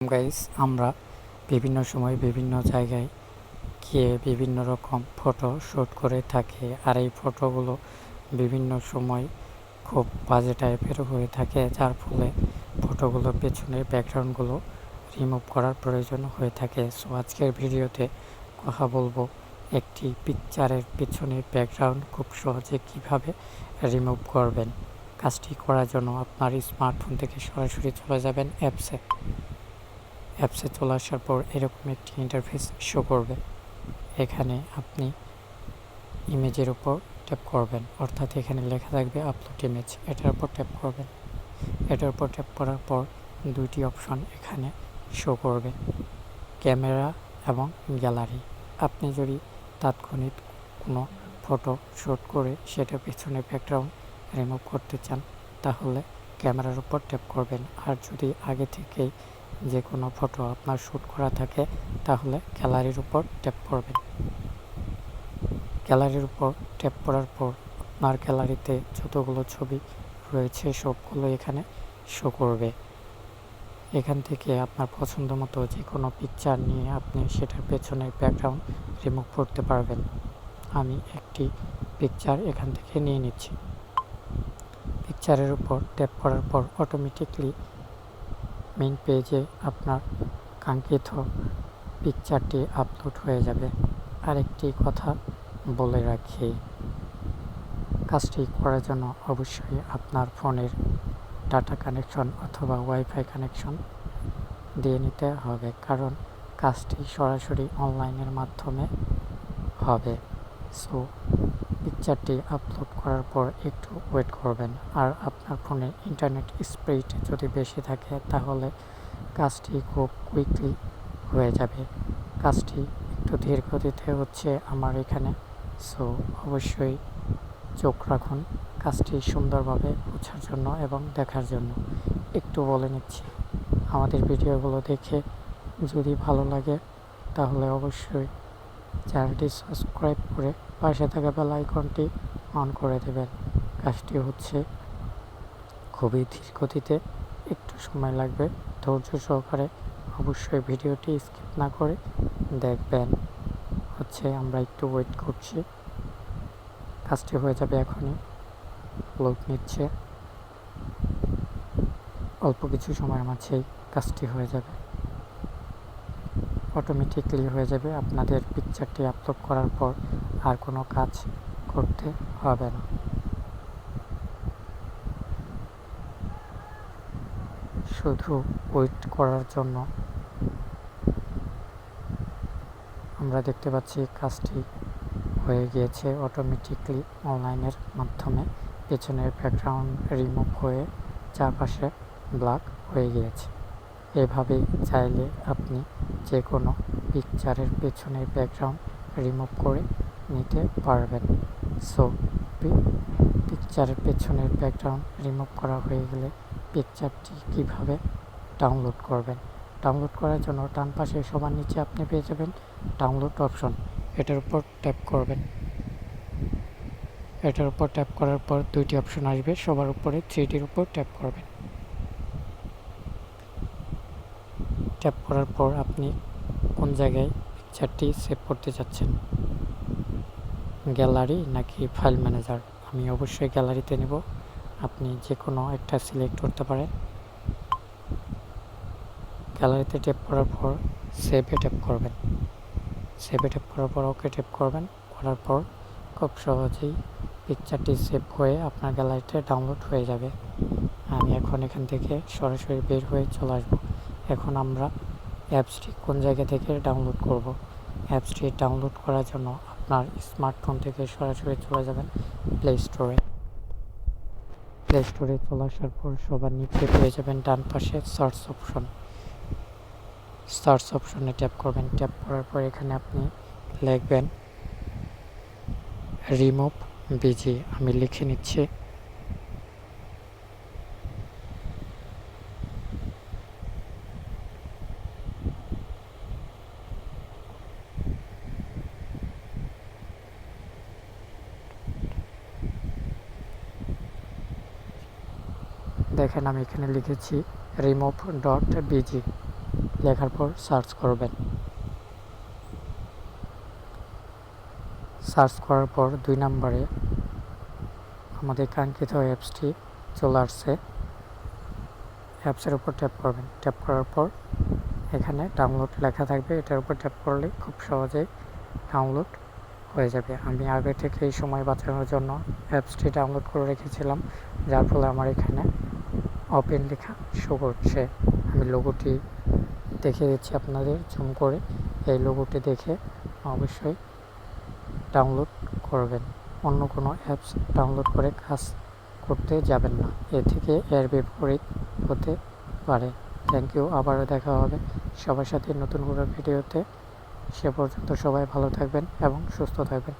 Guys আমরা বিভিন্ন সময় বিভিন্ন জায়গায় গিয়ে বিভিন্ন রকম ফটো শ্যুট করে থাকি। আর এই ফটোগুলো বিভিন্ন সময় খুব বাজে টাইপের হয়ে থাকে, যার ফলে ফটোগুলো পেছনের ব্যাকগ্রাউন্ডগুলো রিমুভ করার প্রয়োজন হয়ে থাকে। সো আজকের ভিডিওতে কথা বলব একটি পিকচারের পেছনের ব্যাকগ্রাউন্ড খুব সহজে কীভাবে রিমুভ করবেন। কাজটি করার জন্য আপনার স্মার্টফোন থেকে সরাসরি চলে যাবেন অ্যাপসে অ্যাপসে চলে আসার পর এরকম একটি ইন্টারফেস শো করবে। এখানে আপনি ইমেজের উপর ট্যাপ করবেন। অর্থাৎ এখানে লেখা থাকবে আপলোড ইমেজ এটার উপর ট্যাপ করবেন। এটার উপর ট্যাপ করার পর দুইটি অপশন এখানে শো করবে। ক্যামেরা এবং গ্যালারি আপনি যদি তাৎক্ষণিক কোনো ফটো শ্যুট করে সেটা পেছনে ব্যাকগ্রাউন্ড রিমুভ করতে চান, তাহলে ক্যামেরার উপর ট্যাপ করবেন। আর যদি আগে থেকেই যে কোনো ফটো আপনার শ্যুট করা থাকে, তাহলে গ্যালারির উপর ট্যাপ করবেন। গ্যালারির উপর ট্যাপ করার পর আপনার গ্যালারিতে যতগুলো ছবি রয়েছে, সবগুলো এখানে শো করবে। এখান থেকে আপনার পছন্দ মতো যে কোনো পিকচার নিয়ে আপনি সেটার পেছনে ব্যাকগ্রাউন্ড রিমুভ করতে পারবেন। আমি একটি পিকচার এখান থেকে নিয়ে নিচ্ছি। পিকচারের উপর ট্যাপ করার পর অটোমেটিকলি মেইন পেজে আপনার কাঙ্ক্ষিত পিকচারটি আপলোড হয়ে যাবে। আরেকটি কথা বলে রাখি, কাজটি করার জন্য অবশ্যই আপনার ফোনের ডাটা কানেকশন অথবা ওয়াইফাই কানেকশন দিয়ে নিতে হবে, কারণ কাজটি সরাসরি অনলাইনের মাধ্যমে হবে। সো পিকচারটি আপলোড করার পর একটু ওয়েট করবেন। আর আপনার ফোনে ইন্টারনেট স্পিড যদি বেশি থাকে, তাহলে কাজটি খুব কুইকলি হয়ে যাবে। কাজটি একটু ধীর গতিতে হচ্ছে আমার এখানে। সো, অবশ্যই চোখ রাখুন কাজটি সুন্দরভাবে বোঝার জন্য এবং দেখার জন্য। একটু বলে নিচ্ছি, আমাদের ভিডিওগুলো দেখে যদি ভালো লাগে, তাহলে অবশ্যই চ্যানেলটি সাবস্ক্রাইব করে পাশে থাকা বেল আইকনটি অন করে দেবেন। কাজটি হচ্ছে খুবই ধীর গতিতে একটু সময় লাগবে। ধৈর্য সহকারে অবশ্যই ভিডিওটি স্কিপ না করে দেখবেন। হচ্ছে আমরা একটু ওয়েট করছি। কাজটি হয়ে যাবে এখনই। লোক নিচ্ছে। অল্প কিছু সময়ের মাঝেই কাজটি হয়ে যাবে। অটোমেটিকলি হয়ে যাবে আপনাদের পিকচারটি আপলোড করার পর আর কোনো কাজ করতে হবে না। শুধু ওয়েট করার জন্য আমরা দেখতে পাচ্ছি কাজটি হয়ে গিয়েছে অটোমেটিকলি অনলাইনের মাধ্যমে। পেছনের ব্যাকগ্রাউন্ড রিমুভ হয়ে চারপাশে ব্ল্যাক হয়ে গিয়েছে। এভাবেই চাইলে আপনি যে কোনো পিকচারের পেছনের ব্যাকগ্রাউন্ড রিমুভ করে নিতে পারবেন। সো পিকচারের পেছনের ব্যাকগ্রাউন্ড রিমুভ করা হয়ে গেলে পিকচারটি কীভাবে ডাউনলোড করবেন? ডাউনলোড করার জন্য ডান পাশে সবার নিচে আপনি পেয়ে যাবেন ডাউনলোড অপশন এটার উপর ট্যাপ করবেন। এটার উপর ট্যাপ করার পর দুইটি অপশন আসবে। সবার উপরে থ্রিডির উপর ট্যাপ করবেন। ট্যাপ করার পর আপনি কোন জায়গায় পিকচারটি সেভ করতে চাচ্ছেন? গ্যালারি নাকি ফাইল ম্যানেজার আমি অবশ্যই গ্যালারিতে নেব। আপনি যে কোনো একটা সিলেক্ট করতে পারেন। গ্যালারিতে ট্যাপ করার পর সেভে ট্যাপ করবেন। সেভে ট্যাপ করার পর ওকে ট্যাপ করবেন। করার পর খুব সহজেই পিকচারটি সেভ হয়ে আপনার গ্যালারিতে ডাউনলোড হয়ে যাবে। আমি এখন এখান থেকে সরাসরি বের হয়ে চলে আসব। এখন আমরা অ্যাপসটি কোন জায়গা থেকে ডাউনলোড করব? অ্যাপসটি ডাউনলোড করার জন্য আপনার স্মার্টফোন থেকে সরাসরি চলে যাবেন প্লে স্টোরে প্লে স্টোরে চলে আসার পর সবার নিচে পেয়ে যাবেন ডান পাশে সার্চ অপশন সার্চ অপশনে ট্যাপ করবেন। ট্যাপ করার পর এখানে আপনি লিখবেন রিমুভ বিজি আমি লিখে নিচ্ছি। দেখেন, আমি এখানে লিখেছি রিমুভ ডট বিজি লেখার পর সার্চ করবেন। সার্চ করার পর দুই নম্বরে আমাদের কাঙ্ক্ষিত অ্যাপসটি চলে আসছে। অ্যাপসের উপর ট্যাপ করবেন। ট্যাপ করার পর এখানে ডাউনলোড লেখা থাকবে। এটার উপর ট্যাপ করলে খুব সহজেই ডাউনলোড হয়ে যাবে। আমি আগে থেকে এই সময় বাঁচানোর জন্য অ্যাপসটি ডাউনলোড করে রেখেছিলাম। যার ফলে আমার এখানে ওপেন লেখা শো করছে। আমি লোগোটি দেখে দিচ্ছি আপনাদের জুম করে। এই লোগোটি দেখে অবশ্যই ডাউনলোড করবেন। অন্য কোনো অ্যাপস ডাউনলোড করে কাজ করতে যাবেন না। এ থেকে এর বিপরীত হতে পারে। থ্যাংক ইউ আবারও দেখা হবে সবার সাথে নতুন কোনো ভিডিওতে। সে পর্যন্ত সবাই ভালো থাকবেন এবং সুস্থ থাকবেন।